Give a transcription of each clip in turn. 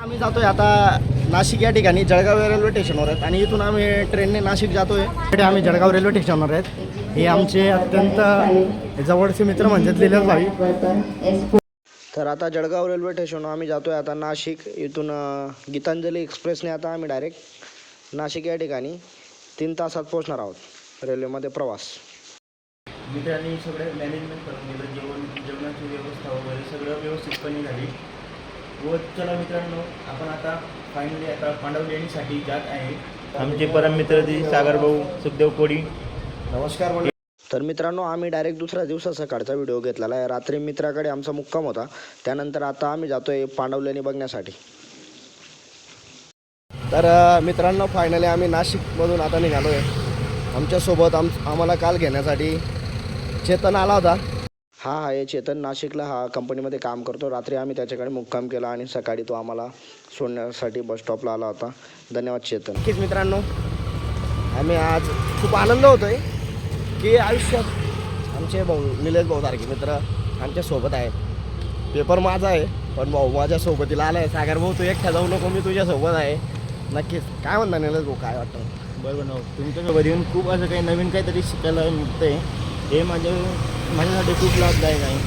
आम्ही जातोय आता नाशिक या ठिकाणी जळगाव रेल्वे स्टेशनवर आहेत. आणि इथून आम्ही ट्रेनने नाशिक जातोय. आहे आम्ही जळगाव रेल्वे स्टेशनवर आहेत. हे आमचे अत्यंत जवळचे मित्र म्हणजे लिहिलं भाई. तर आता जळगाव रेल्वे स्टेशन आम्ही जातोय आता नाशिक. इथून गीतांजली एक्सप्रेसने आता आम्ही डायरेक्ट नाशिक या ठिकाणी तीन तासात पोहोचणार आहोत. रेल्वेमध्ये प्रवास. मित्रांनी सगळे मॅनेजमेंट करून दिलं जेवण जेवणाची व्यवस्था वगैरे सगळं व्यवस्थितपणे झाली. व चला मित्रांनो आपण आता फायनली आता पांडवलेणीसाठी जात आहे. आमचे परम मित्र ते सागर भाऊ सुखदेव कोडी नमस्कार तर मित्रांनो आम्ही डायरेक्ट दुसऱ्या दिवसा सकाळचा व्हिडिओ घेतलेला आहे. रात्री मित्राकडे आमचा मुक्काम होता. त्यानंतर आता आम्ही जातोय पांडवलेणी बघण्यासाठी. तर अ, मित्रांनो फायनली आम्ही नाशिकमधून आता निघालो आहे आमच्यासोबत आम आम्हाला काल घेण्यासाठी चेतन आला होता. हा आहे चेतन नाशिकला हा कंपनीमध्ये काम करतो. रात्री आम्ही त्याच्याकडे मुक्काम केला आणि सकाळी तो आम्हाला सोडण्यासाठी बस स्टॉपला आला होता. धन्यवाद चेतन. नक्कीच मित्रांनो आम्ही आज खूप आनंद होतो आहे की आयुष्यात आमचे भाऊ निलेश भाऊ सारखे मित्र आमच्यासोबत आहेत. पेपर माझा आहे पण भाऊ माझ्या सोबतीला आला आहे सागर भाऊ तू एकट्या जाऊ नको मी तुझ्या सोबत आहे. नक्कीच काय म्हणता निलेश भाऊ काय वाटतं? बरोबर ना. तुमच्यासोबत येऊन खूप असं काही नवीन काहीतरी शिकायला मिळतं आहे हे माझ्या माझ्यासाठी खूप लाभदायक आहे.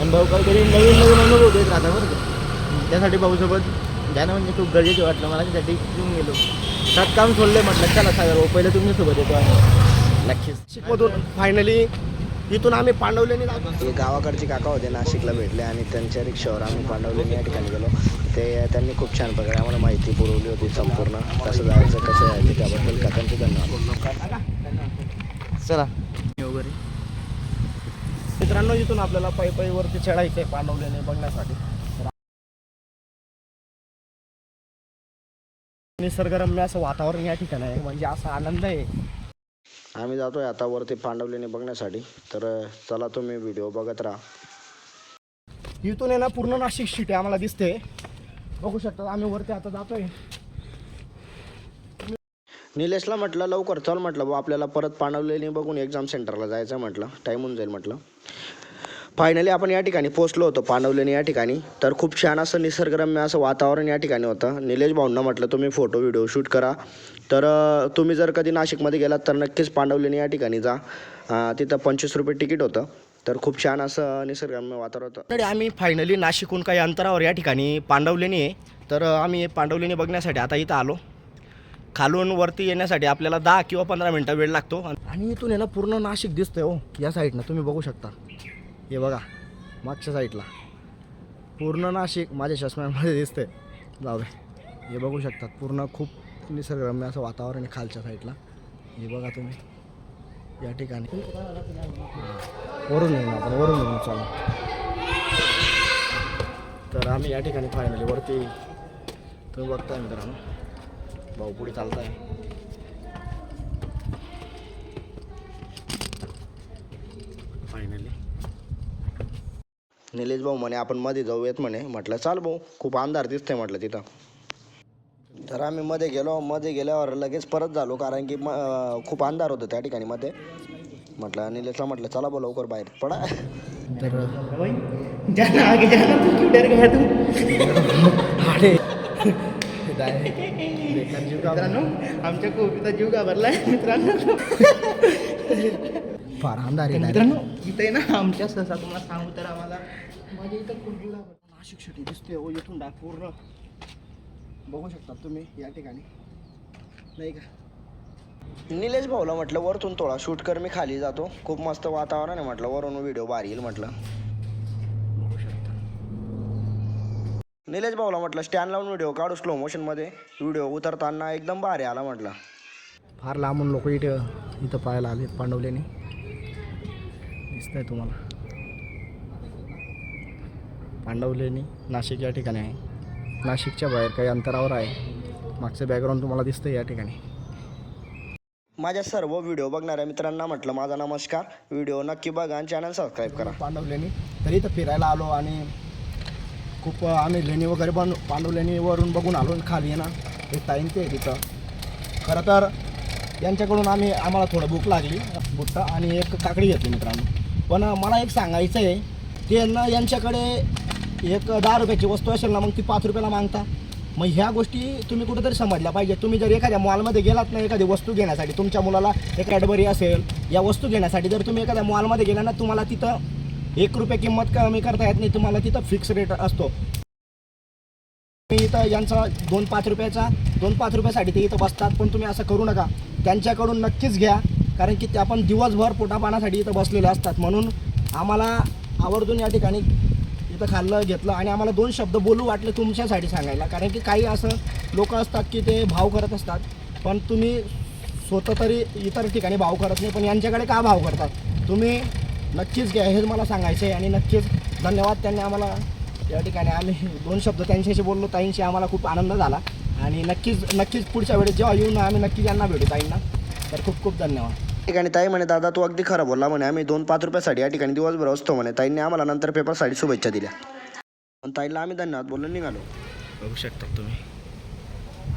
आणि भाऊ काहीतरी नवीन नवीन अनुभव देत राहता बरं का. त्यासाठी भाऊसोबत जाणं म्हणजे खूप गरजेचं वाटलं मला त्यासाठी घेऊन गेलो. सात काम सोडलं म्हटलं चला सागर भाऊ पहिले तुमच्यासोबत येतो आहे नक्कीच. नाशिकमधून फायनली इथून आम्ही पांडवलेनी हे गावाकडचे काका होते नाशिकला भेटले आणि त्यांच्या रिक्षावर आम्ही पांडवलेनी या ठिकाणी गेलो. ते त्यांनी खूप छान प्रकारे आम्हाला माहिती पुरवली होती संपूर्ण कसं जायचं कसं यायचं त्याबद्दल. काकांचे धन्यवाद. चला. मित्रांनो इथून आपल्याला पायी पायीवरती चढायचं आहे पांडवलेने बघण्यासाठी. निसर्गरम्य असं वातावरण या ठिकाणी आहे म्हणजे असा आनंद आहे. आम्ही जातोय आता वरती पांडवलेने बघण्यासाठी. तर चला तुम्ही व्हिडिओ बघत राहा. इथून आहे ना पूर्ण नाशिक सिटी आम्हाला दिसते. बघू शकता आम्ही वरती आता जातोय. निलेशला म्हटलं लवकर चल म्हटलं भाऊ आपल्याला परत पांडवलेनी बघून एक्झाम सेंटरला जायचं म्हटलं. टाईम होऊन जाईल म्हटलं. फायनली आपण या ठिकाणी पोचलो होतो पांडवलेनी या ठिकाणी. तर खूप छान असं निसर्गरम्य असं वातावरण या ठिकाणी होतं. निलेश भाऊंना म्हटलं तुम्ही फोटो व्हिडिओ शूट करा. तर तुम्ही जर कधी नाशिकमध्ये गेलात तर नक्कीच पांडवलेने या ठिकाणी जा. तिथं पंचवीस रुपये तिकीट होतं. तर खूप छान असं निसर्गरम्य वातावरण होतं. आम्ही फायनली नाशिकहून काही अंतरावर या ठिकाणी पांडवलेणी आहे. तर आम्ही पांडवलेणी बघण्यासाठी आता इथं आलो. खालून वरती येण्यासाठी आपल्याला दहा किंवा पंधरा मिनटं वेळ लागतो. आणि इथून आहे ना पूर्ण नाशिक दिसतंय हो या साईडनं तुम्ही बघू शकता. हे बघा मागच्या साईडला पूर्ण नाशिक माझ्या चष्म्यामध्ये दिसते जाऊ दे. हे बघू शकतात. पूर्ण खूप निसर्गरम्य असं वातावरण आहे खालच्या साईडला हे बघा तुम्ही. या ठिकाणी. वरून येऊ आपण वरून येऊ चला. तर आम्ही या ठिकाणी फायनली वरती. तुम्ही बघताय मित्रांनो. भाऊ पुढे चालताय. निलेश भाऊ म्हणे आपण मध्ये जाऊयात म्हणे. म्हटलं चाल भाऊ खूप अंधार दिसतंय म्हटलं तिथं. तर आम्ही मध्ये गेलो मध्ये गेल्यावर लगेच परत झालो कारण की म खूप अंधार होतं त्या ठिकाणी मध्ये. म्हटलं निलेशला म्हटलं चला भाऊ लवकर बाहेर पडा. आमच्या कोबीचा जीव घाबरलाय मित्रांनो? फार अंधार तर आहे मित्रांनो इथे ना आमच्या सहसा तुम्हाला सांगू तर आम्हाला माझ्या इथं घाबरतो नाशिक सिटी दिसते हो इथून डा पूर्ण. बघू शकता तुम्ही या ठिकाणी. नाही का? निलेश भाऊला म्हटलं वरतून थोडा शूट कर मी खाली जातो. खूप मस्त वातावरण आहे म्हटलं. वरून व्हिडिओ भारी येईल म्हटलं. बघू शकता. निलेश भाऊला म्हटलं स्टँड लावून व्हिडिओ काढू स्लो मोशनमध्ये व्हिडिओ उतरताना एकदम भारी आला म्हटलं. फार लांबून लोक इथं इथं पाहायला आले पांडवलेने. दिसतंय तुम्हाला. पांडवलेनी नाशिक या ठिकाणी आहे. नाशिकच्या बाहेर काही अंतरावर आहे. मागचं बॅकग्राऊंड तुम्हाला दिसतं या ठिकाणी. माझ्या सर्व व्हिडिओ बघणाऱ्या मित्रांना म्हटलं माझा नमस्कार. व्हिडिओ नक्की बघा आणि चॅनल सबस्क्राईब करा. पांडवलेनी तरी इथं फिरायला आलो आणि खूप आम्ही लेणी वगैरे पण पांडवलेणीवरून बघून आलो आणि खाली आहे ना. एक टाईम ते आहे तिथं. खरं तर यांच्याकडून आम्ही आम्हाला थोडं भूक लागली बुट्टा आणि एक काकडी घेतली मित्रांनो. पण मला एक सांगायचं आहे ते ना यांच्याकडे एक दहा रुपयाची वस्तू असेल ना मग ती पाच रुपयाला मागता. मग ह्या गोष्टी तुम्ही कुठेतरी समजल्या पाहिजे तुम्ही जर एखाद्या मॉलमध्ये गेलात ना एखादी वस्तू घेण्यासाठी तुमच्या मुलाला एक कॅडबरी असेल या वस्तू घेण्यासाठी जर तुम्ही एखाद्या मॉलमध्ये गेला ना तुम्हाला तिथं एक रुपये किंमत कमी करता येत नाही तुम्हाला तिथं फिक्स रेट असतो. तुम्ही इथं यांचा दोन पाच रुपयाचा दोन पाच रुपयासाठी ते इथं बसतात. पण तुम्ही असं करू नका. त्यांच्याकडून नक्कीच घ्या. कारण की ते आपण दिवसभर पोटापाण्यासाठी इथं बसलेले असतात. म्हणून आम्हाला आवर्जून या ठिकाणी इथं खाल्लं घेतलं आणि आम्हाला दोन शब्द बोलू वाटले तुमच्यासाठी सांगायला. कारण की काही असं लोक असतात की ते भाव करत असतात. पण तुम्ही स्वतः तरी इतर ठिकाणी भाव करत नाही पण यांच्याकडे का भाव करतात? तुम्ही नक्कीच घ्या. हेच मला सांगायचं आहे आणि नक्कीच धन्यवाद त्यांनी आम्हाला या ठिकाणी आम्ही दोन शब्द त्यांच्याशी बोललो. ताईंशी आम्हाला खूप आनंद झाला. आणि नक्कीच नक्कीच पुढच्या वेळेस जेव्हा येऊन आम्ही नक्कीच यांना भेटू ताईंना. तर खूप खूप धन्यवाद. ठिकाणी ताई म्हणे दादा तू अगदी खरं बोलला म्हणे आम्ही दोन पाच रुपयासाठी या ठिकाणी दिवसभर असतो म्हणे. ताईंनी आम्हाला नंतर पेपरसाठी शुभेच्छा दिल्या. पण ताईला आम्ही धन्यवाद बोलून निघालो. बघू शकता तुम्ही.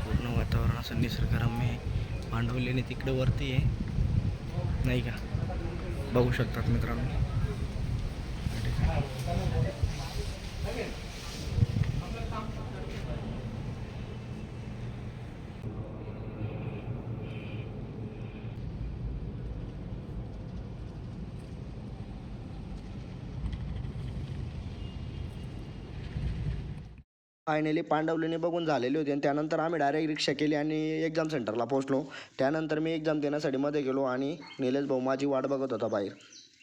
पूर्ण वातावरण असं निसर्गरम्य आहे. पांडवलेने तिकडे वरती आहे. नाही का? बघू शकतात मित्रांनो. या ठिकाणी. फायनली पांडवलीने बघून झालेली होती आणि त्यानंतर आम्ही डायरेक्ट रिक्षा केली आणि एक्झाम सेंटरला पोहोचलो. त्यानंतर मी एक्झाम देण्यासाठी मध्ये गेलो आणि निलेश भाऊ माझी वाट बघत होता बाहेर.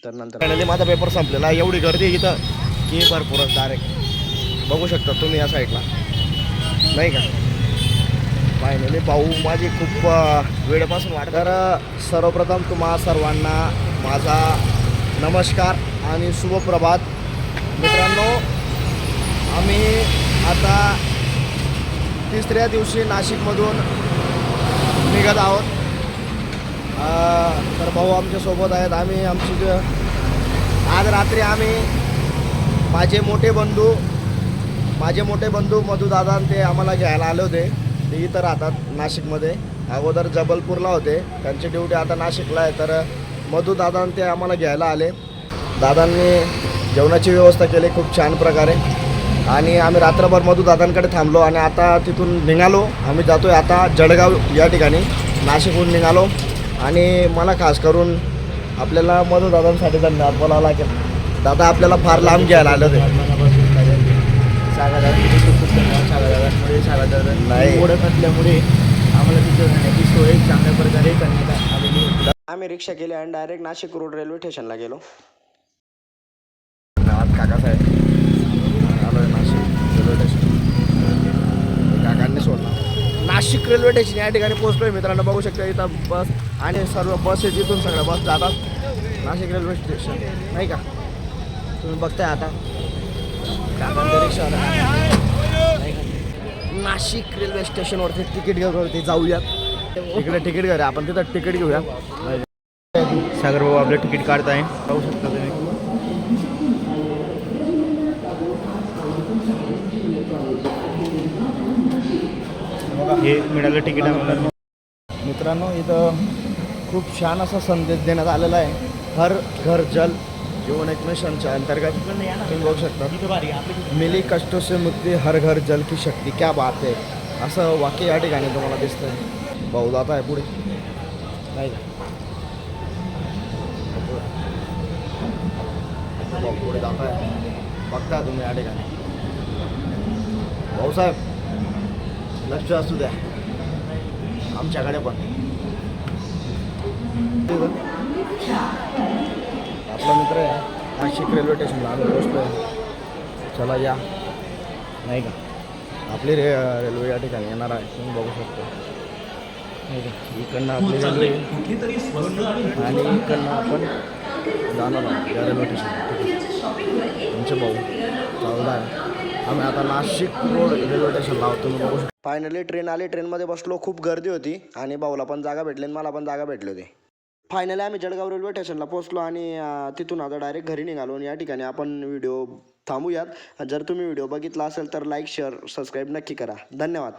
तर नंतर फायनली माझा पेपर संपलेला. एवढी गर्दी इथं. की भरपूरच डायरेक्ट बघू शकता तुम्ही या साईडला नाही का? फायनली भाऊ माझी खूप अं, वेळपासून वाट तर सर्वप्रथम तुम्हा सर्वांना माझा नमस्कार आणि शुभप्रभात. मित्रांनो आम्ही आता तिसऱ्या दिवशी नाशिकमधून निघत आहोत. तर भाऊ आमच्यासोबत आहेत. आम्ही आमची आज रात्री आम्ही माझे मोठे बंधू माझे मोठे बंधू मधुदादा ते आम्हाला घ्यायला आले होते. ते इथं राहतात नाशिकमध्ये. अगोदर जबलपूरला होते. त्यांची ड्युटी आता नाशिकला आहे. तर मधुदादा ते आम्हाला घ्यायला आले. दादांनी जेवणाची व्यवस्था केली खूप छान प्रकारे. आणि आम्ही रात्रभर मधुदादांकडे थांबलो आणि आता तिथून निघालो. आम्ही जातो आहे आता जळगाव या ठिकाणी. नाशिकहून निघालो. आणि मला खास करून आपल्याला मधुदादांसाठी धन्यवाद बोलावं लागेल. दादा आपल्याला फार लांब घ्यायला आलं ते. नाही. ओळख असल्यामुळे आम्हाला तिथं जाण्याची सोय चांगल्या प्रकारे करण्यात आलेली होती आम्ही रिक्षा केली आणि डायरेक्ट नाशिक रोड रेल्वे स्टेशनला गेलो. काकासाहेब नाशिक रेल्वे स्टेशन काकांनी सोडला नाशिक रेल्वे स्टेशन या ठिकाणी पोहोचलोय मित्रांनो. बघू शकता इथं बस आणि सर्व बस आहे जिथून सगळ्या बस जातात. नाशिक रेल्वे स्टेशन नाही का? तुम्ही बघताय आता? नाशिक रेल्वे स्टेशनवरती तिकीट घेऊन जाऊयात. इकडे तिकीट घ्या आपण तिथं तिकीट घेऊया. सागर भाऊ आपलं तिकीट काढताय. पाहू शकता तुम्ही. हे मिळालं तिकीट आम्हाला मित्रांनो इथं खूप छान असा संदेश देण्यात आलेला आहे. हर घर जल जीवन एक मिशनच्या अंतर्गत तुम्ही बघू शकता. मिली कष्टों से मुक्ती हर घर जल की शक्ती क्या बात आहे असं वाक्य या ठिकाणी तुम्हाला दिसतंय. भाऊ जात आहे पुढे. नाही भाऊ पुढे जात आहे बघता तुम्ही या ठिकाणी. भाऊसाहेब लक्ष असू द्या. आमच्याकडे पण. आपला मित्र आहे. नाशिक रेल्वे स्टेशनला आम्ही पोचलो चला या. नाही का? आपली रे रेल्वे या ठिकाणी येणार आहे. तुम्ही बघू शकता. नाही का? इकडनं आपली रेल्वे आणि इकडनं आपण जाणार आहोत या रेल्वे स्टेशन तुमचे भाऊ चालला आहे. आम्ही आता नाशिक रोड रेल्वे स्टेशनला आहोत. तुम्ही बघू शकता. फायनली ट्रेन आली. ट्रेनमध्ये बसलो. खूप गर्दी होती. आणि भाऊला पण जागा भेटली आणि मला पण जागा भेटली होती. फायनली आम्ही जळगाव रेल्वे स्टेशनला पोहोचलो आणि तिथून आता डायरेक्ट घरी निघालो आणि या ठिकाणी आपण व्हिडिओ थांबूयात. जर तुम्ही व्हिडिओ बघितला असेल तर लाईक शेअर सबस्क्राईब नक्की करा. धन्यवाद.